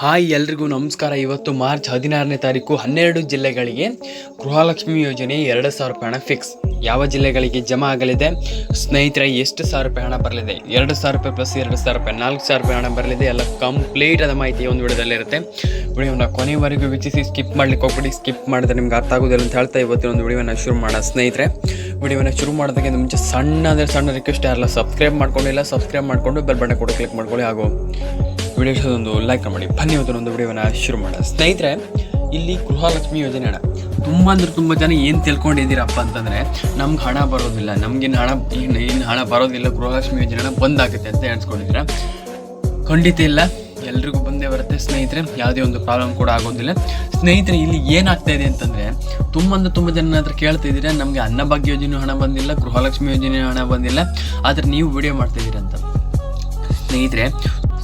Hi ಎಲ್ರಿಗೂ ನಮಸ್ಕಾರ. ಇವತ್ತು ಮಾರ್ಚ್ ಹದಿನಾರನೇ ತಾರೀಕು ಹನ್ನೆರಡು ಜಿಲ್ಲೆಗಳಿಗೆ ಗೃಹಲಕ್ಷ್ಮಿ ಯೋಜನೆ ಎರಡು ಸಾವಿರ ರೂಪಾಯಿ ಹಣ ಫಿಕ್ಸ್ ಯಾವ ಜಿಲ್ಲೆಗಳಿಗೆ ಜಮಾ ಆಗಲಿದೆ? ಸ್ನೇಹಿತರೆ, ಎಷ್ಟು ಸಾವಿರ ರೂಪಾಯಿ ಹಣ ಬರಲಿದೆ? ಎರಡು ಸಾವಿರ ರೂಪಾಯಿ ಪ್ಲಸ್ ಎರಡು ಸಾವಿರ ರೂಪಾಯಿ, ನಾಲ್ಕು ಸಾವಿರ ರೂಪಾಯಿ ಹಣ ಬರಲಿದೆ. ಎಲ್ಲ ಕಂಪ್ಲೀಟ್ ಆದ ಮಾಹಿತಿ ಒಂದು ವಿಡಿಯೋದಲ್ಲಿರುತ್ತೆ ವಿಡಿಯೋನ ಕೊನೆವರೆಗೂ ವೀಕ್ಷಿಸಿ ಸ್ಕಿಪ್ ಮಾಡ್ಲಿಕ್ಕೆ ಹೋಗ್ಬಿಡಿ. ಸ್ಕಿಪ್ ಮಾಡಿದ್ರೆ ನಿಮ್ಗೆ ಅರ್ಥ ಆಗೋದಿಲ್ಲ ಅಂತ ಹೇಳ್ತಾ ಇವತ್ತಿನ ಒಂದು ವಿಡಿಯೋನ ಶುರು ಮಾಡೋಣ. ಸ್ನೇಹಿತರೆ, ವಿಡಿಯೋನ ಶುರು ಮಾಡೋದಕ್ಕಿಂತ ಮುಂಚೆ ಸಣ್ಣ ಅಂದರೆ ಸಣ್ಣ ರಿಕ್ವೆಸ್ಟ್ ಯಾರಲ್ಲ ಸಬ್ಸ್ಕ್ರೈಬ್ ಮಾಡ್ಕೊಂಡಿಲ್ಲ ಸಬ್ಸ್ಕ್ರೈಬ್ ಮಾಡಿಕೊಂಡು ಬೆಲ್ ಬಟನ್ ಕೂಡ ಕ್ಲಿಕ್ ಮಾಡ್ಕೊಳ್ಳಿ. ಹಾಗೂ ವಿಡಿಯೋ ಒಂದು ಲೈಕ್ ಮಾಡಿ, ಬನ್ನಿ ಇವತ್ತೊಂದು ವಿಡಿಯೋನ ಶುರು ಮಾಡೋಣ. ಸ್ನೇಹಿತರೆ, ಇಲ್ಲಿ ಗೃಹಲಕ್ಷ್ಮಿ ಯೋಜನೆ ಹಣ ತುಂಬ ಅಂದ್ರೆ ತುಂಬ ಜನ ಏನು ತಿಳ್ಕೊಂಡಿದ್ದೀರಪ್ಪ ಅಂತಂದರೆ, ನಮ್ಗೆ ಹಣ ಬರೋದಿಲ್ಲ ನಮ್ಗೇನು ಹಣ ಏನು ಹಣ ಬರೋದಿಲ್ಲ, ಗೃಹಲಕ್ಷ್ಮಿ ಯೋಜನೆ ಹಣ ಬಂದಾಗುತ್ತೆ ಅಂತ ಎಣಿಸ್ಕೊಂಡಿದ್ದೀರ? ಖಂಡಿತ ಇಲ್ಲ. ಎಲ್ರಿಗೂ ಬಂದೇ ಬರುತ್ತೆ ಸ್ನೇಹಿತರೆ, ಯಾವುದೇ ಒಂದು ಪ್ರಾಬ್ಲಮ್ ಕೂಡ ಆಗೋದಿಲ್ಲ. ಸ್ನೇಹಿತರೆ, ಇಲ್ಲಿ ಏನಾಗ್ತಾ ಇದೆ ಅಂತಂದರೆ, ತುಂಬ ಅಂದ್ರೆ ತುಂಬ ಜನ ಹತ್ರ ಕೇಳ್ತಾ ಇದ್ದೀರಾ, ನಮಗೆ ಅನ್ನಭಾಗ್ಯ ಯೋಜನೆ ಹಣ ಬಂದಿಲ್ಲ, ಗೃಹಲಕ್ಷ್ಮಿ ಯೋಜನೆ ಹಣ ಬಂದಿಲ್ಲ, ಆದರೆ ನೀವು ವಿಡಿಯೋ ಮಾಡ್ತಾ ಅಂತ. ಸ್ನೇಹಿತರೆ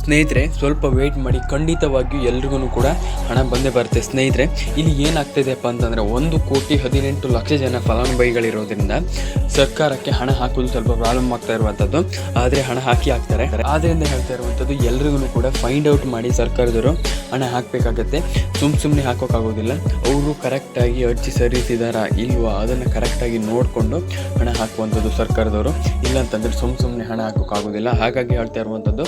ಸ್ನೇಹಿತರೆ, ಸ್ವಲ್ಪ ವೆಯ್ಟ್ ಮಾಡಿ. ಖಂಡಿತವಾಗಿಯೂ ಎಲ್ರಿಗೂ ಕೂಡ ಹಣ ಬಂದೇ ಬರುತ್ತೆ. ಸ್ನೇಹಿತರೆ, ಇಲ್ಲಿ ಏನಾಗ್ತಿದೆಯಪ್ಪ ಅಂತಂದರೆ ಒಂದು ಕೋಟಿ ಹದಿನೆಂಟು ಲಕ್ಷ ಜನ ಫಲಾನುಭವಿಗಳಿರೋದ್ರಿಂದ ಸರ್ಕಾರಕ್ಕೆ ಹಣ ಹಾಕೋದು ಸ್ವಲ್ಪ ಪ್ರಾಬ್ಲಮ್ ಆಗ್ತಾ ಇರುವಂಥದ್ದು. ಆದರೆ ಹಣ ಹಾಕಿ ಹಾಕ್ತಾರೆ. ಆದ್ದರಿಂದ ಹೇಳ್ತಾ ಇರುವಂಥದ್ದು ಎಲ್ರಿಗೂ ಕೂಡ ಫೈಂಡ್ ಔಟ್ ಮಾಡಿ ಸರ್ಕಾರದವರು ಹಣ ಹಾಕಬೇಕಾಗತ್ತೆ. ಸುಮ್ಮ ಸುಮ್ಮನೆ ಹಾಕೋಕ್ಕಾಗೋದಿಲ್ಲ ಅವರು ಕರೆಕ್ಟಾಗಿ ಅರ್ಜಿ ಸರಿಸಿದಾರಾ ಇಲ್ವಾ ಅದನ್ನು ಕರೆಕ್ಟಾಗಿ ನೋಡಿಕೊಂಡು ಹಣ ಹಾಕುವಂಥದ್ದು ಸರ್ಕಾರದವರು. ಇಲ್ಲಾಂತಂದರೆ ಸುಮ್ಮ ಸುಮ್ಮನೆ ಹಣ ಹಾಕೋಕ್ಕಾಗೋದಿಲ್ಲ ಹಾಗಾಗಿ ಹೇಳ್ತಾ ಇರುವಂಥದ್ದು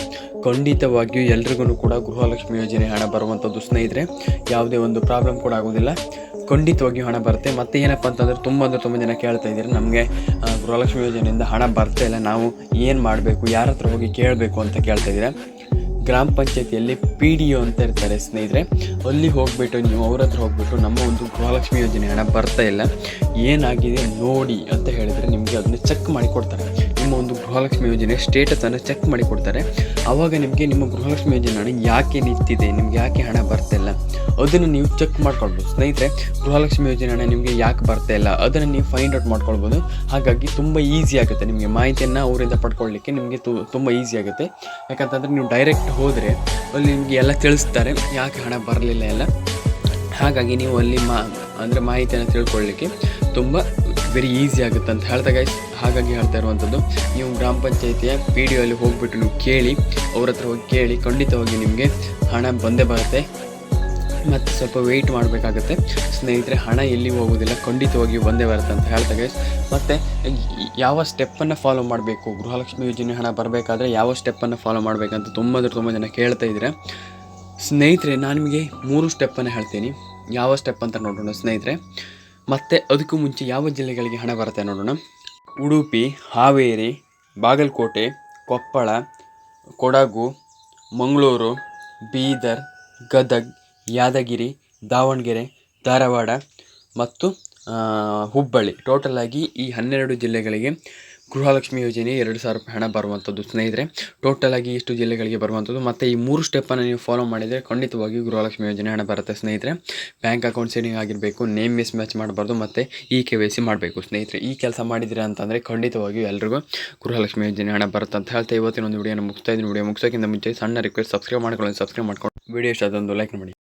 ಖಂಡಿತವಾಗಿಯೂ ಎಲ್ರಿಗೂ ಕೂಡ ಗೃಹಲಕ್ಷ್ಮಿ ಯೋಜನೆ ಹಣ ಬರುವಂಥದ್ದು ಸ್ನೇಹಿತರೆ, ಯಾವುದೇ ಒಂದು ಪ್ರಾಬ್ಲಮ್ ಕೂಡ ಆಗೋದಿಲ್ಲ ಖಂಡಿತವಾಗಿಯೂ ಹಣ ಬರುತ್ತೆ. ಮತ್ತು ಏನಪ್ಪ ಅಂತಂದರೆ, ತುಂಬ ಅಂದರೆ ತುಂಬ ಜನ ಕೇಳ್ತಾ ಇದ್ದೀರಿ, ನಮಗೆ ಗೃಹಲಕ್ಷ್ಮಿ ಯೋಜನೆಯಿಂದ ಹಣ ಬರ್ತಾ ಇಲ್ಲ, ನಾವು ಏನು ಮಾಡಬೇಕು, ಯಾರ ಹತ್ರ ಹೋಗಿ ಕೇಳಬೇಕು ಅಂತ ಕೇಳ್ತಾ ಇದ್ದೀರಾ? ಗ್ರಾಮ ಪಂಚಾಯತಿಯಲ್ಲಿ ಪಿ ಡಿ ಒ ಅಂತ ಇರ್ತಾರೆ ಸ್ನೇಹಿತರೆ. ಅಲ್ಲಿ ಹೋಗ್ಬಿಟ್ಟು ನೀವು ಅವ್ರ ಹತ್ರ ಹೋಗ್ಬಿಟ್ಟು ನಮ್ಮ ಒಂದು ಗೃಹಲಕ್ಷ್ಮಿ ಯೋಜನೆ ಹಣ ಬರ್ತಾ ಇಲ್ಲ. ಏನಾಗಿದೆ ನೋಡಿ ಅಂತ ಹೇಳಿದರೆ ನಿಮಗೆ ಅದನ್ನ ಚೆಕ್ ಮಾಡಿ ಕೊಡ್ತಾರೆ. ನಿಮ್ಮ ಒಂದು ಗೃಹಲಕ್ಷ್ಮಿ ಯೋಜನೆ ಸ್ಟೇಟಸನ್ನು ಚೆಕ್ ಮಾಡಿ ಕೊಡ್ತಾರೆ. ಆವಾಗ ನಿಮಗೆ ನಿಮ್ಮ ಗೃಹಲಕ್ಷ್ಮಿ ಯೋಜನೆ ಹಣ ಯಾಕೆ ನಿಂತಿದೆ, ನಿಮ್ಗೆ ಯಾಕೆ ಹಣ ಬರ್ತಾ ಇಲ್ಲ? ಅದನ್ನು ನೀವು ಚೆಕ್ ಮಾಡ್ಕೊಳ್ಬೋದು. ಸ್ನೇಹಿತರೆ, ಗೃಹಲಕ್ಷ್ಮಿ ಯೋಜನೆ ಹಣ ನಿಮಗೆ ಯಾಕೆ ಬರ್ತಾ ಇಲ್ಲ? ಅದನ್ನು ನೀವು ಫೈಂಡ್ ಔಟ್ ಮಾಡ್ಕೊಳ್ಬೋದು. ಹಾಗಾಗಿ ತುಂಬ ಈಸಿ ಆಗುತ್ತೆ ನಿಮಗೆ ಮಾಹಿತಿಯನ್ನು ಅವರಿಂದ ಪಡ್ಕೊಳ್ಳಿಕ್ಕೆ ನಿಮಗೆ ತುಂಬ ಈಸಿ ಆಗುತ್ತೆ. ಯಾಕಂತಂದರೆ ನೀವು ಡೈರೆಕ್ಟ್ ಹೋದರೆ ಅಲ್ಲಿ ನಿಮಗೆ ಎಲ್ಲ ತಿಳಿಸ್ತಾರೆ, ಯಾಕೆ ಹಣ ಬರಲಿಲ್ಲ ಎಲ್ಲ. ಹಾಗಾಗಿ ನೀವು ಅಲ್ಲಿ ಮಾ, ಅಂದರೆ ಮಾಹಿತಿಯನ್ನು ತಿಳ್ಕೊಳ್ಳಿಕ್ಕೆ ತುಂಬ ವೆರಿ ಈಸಿ ಆಗುತ್ತೆ ಅಂತ ಹೇಳ್ತಾ ಗೈಸ್ ಹಾಗಾಗಿ ಹೇಳ್ತಾ ಇರುವಂಥದ್ದು ನೀವು ಗ್ರಾಮ ಪಂಚಾಯಿತಿಯ ಪಿ ಡಿ ಅಲ್ಲಿ ಹೋಗ್ಬಿಟ್ಟು ನೀವು ಕೇಳಿ, ಅವ್ರ ಹತ್ರ ಹೋಗಿ ಕೇಳಿ ಖಂಡಿತವಾಗಿ ನಿಮಗೆ ಹಣ ಬಂದೇ ಬರುತ್ತೆ. ಮತ್ತು ಸ್ವಲ್ಪ ವೆಯ್ಟ್ ಮಾಡಬೇಕಾಗುತ್ತೆ. ಸ್ನೇಹಿತರೆ, ಹಣ ಎಲ್ಲಿ ಹೋಗೋದಿಲ್ಲ. ಖಂಡಿತವಾಗಿ ಬಂದೇ ಬರುತ್ತೆ ಅಂತ ಹೇಳ್ತಾ ಗೈಸ್ ಮತ್ತು, ಯಾವ ಸ್ಟೆಪ್ಪನ್ನು ಫಾಲೋ ಮಾಡಬೇಕು? ಗೃಹಲಕ್ಷ್ಮಿ ಯೋಜನೆ ಹಣ ಬರಬೇಕಾದ್ರೆ ಯಾವ ಸ್ಟೆಪ್ಪನ್ನು ಫಾಲೋ ಮಾಡಬೇಕಂತ ತುಂಬ ಅಂದರೆ ತುಂಬ ಜನ ಕೇಳ್ತಾ ಇದ್ದಾರೆ. ಸ್ನೇಹಿತರೆ, ನಾನು ನಿಮಗೆ ಮೂರು ಸ್ಟೆಪ್ಪನ್ನು ಹೇಳ್ತೀನಿ. ಯಾವ ಸ್ಟೆಪ್ ಅಂತ ನೋಡೋಣ ಸ್ನೇಹಿತರೆ. ಮತ್ತು ಅದಕ್ಕೂ ಮುಂಚೆ ಯಾವ ಜಿಲ್ಲೆಗಳಿಗೆ ಹಣ ಬರುತ್ತೆ ನೋಡೋಣ. ಉಡುಪಿ, ಹಾವೇರಿ, ಬಾಗಲಕೋಟೆ, ಕೊಪ್ಪಳ, ಕೊಡಗು, ಮಂಗಳೂರು, ಬೀದರ್, ಗದಗ್ ಯಾದಗಿರಿ, ದಾವಣಗೆರೆ, ಧಾರವಾಡ ಮತ್ತು ಹುಬ್ಬಳ್ಳಿ. ಆಗಿ ಈ ಹನ್ನೆರಡು ಜಿಲ್ಲೆಗಳಿಗೆ ಗೃಹಲಕ್ಷ್ಮಿ ಯೋಜನೆ ಎರಡು ಸಾವಿರ ರೂಪಾಯಿ ಹಣ ಬರುವಂಥದ್ದು ಸ್ನೇಹಿತರೆ. ಟೋಟಲ್ ಆಗಿ ಇಷ್ಟು ಜಿಲ್ಲೆಗಳಿಗೆ ಬರುವಂಥದ್ದು. ಮತ್ತು ಈ ಮೂರು ಸ್ಟೆಪ್ಪನ್ನು ನೀವು ಫಾಲೋ ಮಾಡಿದರೆ ಖಂಡಿತವಾಗಿ ಗೃಹಲಕ್ಷ್ಮಿ ಯೋಜನೆ ಹಣ ಬರುತ್ತೆ ಸ್ನೇಹಿತರೆ. ಬ್ಯಾಂಕ್ ಅಕೌಂಟ್ ಸೇವಿಂಗ್ ಆಗಿರಬೇಕು ನೇಮ್ ಮಿಸ್ ಮ್ಯಾಚ್ ಮಾಡಬಾರ್ದು, ಮತ್ತು ಇ ಕೆ ವೈ ಸಿ ಮಾಡಬೇಕು ಸ್ನೇಹಿತರೆ. ಈ ಕೆಲಸ ಮಾಡಿದಿರ ಅಂತಂದರೆ ಖಂಡಿತವಾಗಿಯೂ ಎಲ್ರಿಗೂ ಗೃಹಲಕ್ಷ್ಮಿ ಯೋಜನೆ ಹಣ ಬರುತ್ತೆ ಅಂತ ಹೇಳ್ತಾ ಇವತ್ತಿನ ಒಂದು ವಿಡಿಯೋನ ಮುಗಿಸ್ತಾ ಇದ್ದೀನಿ. ವಿಡಿಯೋ ಮುಗಿಸೋಕ್ಕಿಂತ ಮುಂಚೆ ಸಣ್ಣ ರಿಕ್ವೆಸ್ಟ್ ಸಬ್ಸ್ಕ್ರೈಬ್ ಮಾಡ್ಕೊಳ್ಳಿ ಸಬ್ಸ್ಕ್ರೈಬ್ ಮಾಡ್ಕೊಂಡು. ವಿಡಿಯೋ ಇಷ್ಟ ಅದೊಂದು ಲೈಕ್ ಮಾಡಿ.